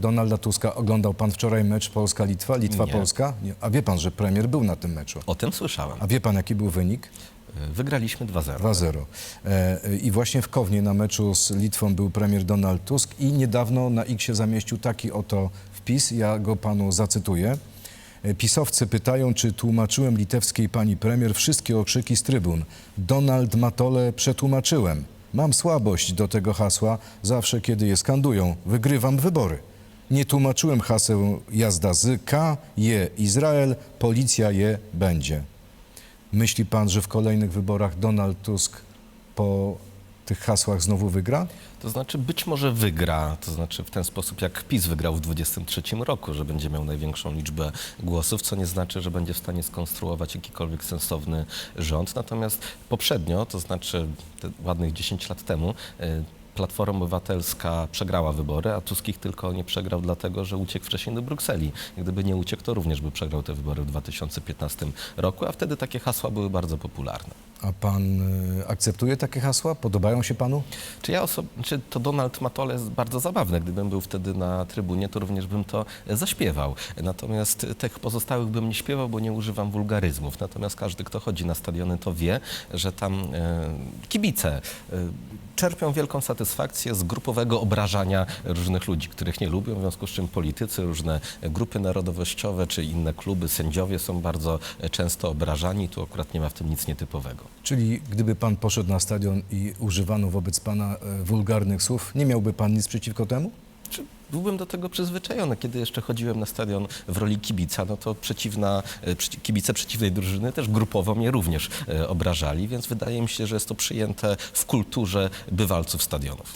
Donalda Tuska. Oglądał pan wczoraj mecz Polska-Litwa, Litwa-Polska? Nie. A wie pan, że premier był na tym meczu? O tym słyszałem. A wie pan, jaki był wynik? Wygraliśmy 2-0. 2-0. E, I właśnie w Kownie na meczu z Litwą był premier Donald Tusk i niedawno na X zamieścił taki oto wpis, ja go panu zacytuję. E, Pisowcy pytają, czy tłumaczyłem litewskiej pani premier wszystkie okrzyki z trybun. Donald Matole przetłumaczyłem. Mam słabość do tego hasła, zawsze kiedy je skandują. Wygrywam wybory. Nie tłumaczyłem haseł jazda z K, je Izrael, policja je będzie. Myśli pan, że w kolejnych wyborach Donald Tusk po tych hasłach znowu wygra? To znaczy być może wygra, to znaczy w ten sposób jak PiS wygrał w 23 roku, że będzie miał największą liczbę głosów, co nie znaczy, że będzie w stanie skonstruować jakikolwiek sensowny rząd. Natomiast poprzednio, to znaczy ładnych 10 lat temu, y, Platforma Obywatelska przegrała wybory, a Tusk ich tylko nie przegrał dlatego, że uciekł wcześniej do Brukseli. Gdyby nie uciekł, to również by przegrał te wybory w 2015 roku, a wtedy takie hasła były bardzo popularne. A pan y, akceptuje takie hasła? Podobają się panu? Czy ja oso- czy to Donald Matole jest bardzo zabawne. Gdybym był wtedy na trybunie, to również bym to e, zaśpiewał. Natomiast tych pozostałych bym nie śpiewał, bo nie używam wulgaryzmów. Natomiast każdy, kto chodzi na stadiony, to wie, że tam e, kibice e, czerpią wielką satysfakcję z grupowego obrażania różnych ludzi, których nie lubią, w związku z czym politycy, różne grupy narodowościowe czy inne kluby, sędziowie są bardzo e, często obrażani. Tu akurat nie ma w tym nic nietypowego. Czyli gdyby pan poszedł na stadion i używano wobec pana e, wulgarnych słów, nie miałby pan nic przeciwko temu? Czy byłbym do tego przyzwyczajony. Kiedy jeszcze chodziłem na stadion w roli kibica, no to przeciwna, e, kibice przeciwnej drużyny też grupowo mnie również e, obrażali, więc wydaje mi się, że jest to przyjęte w kulturze bywalców stadionów.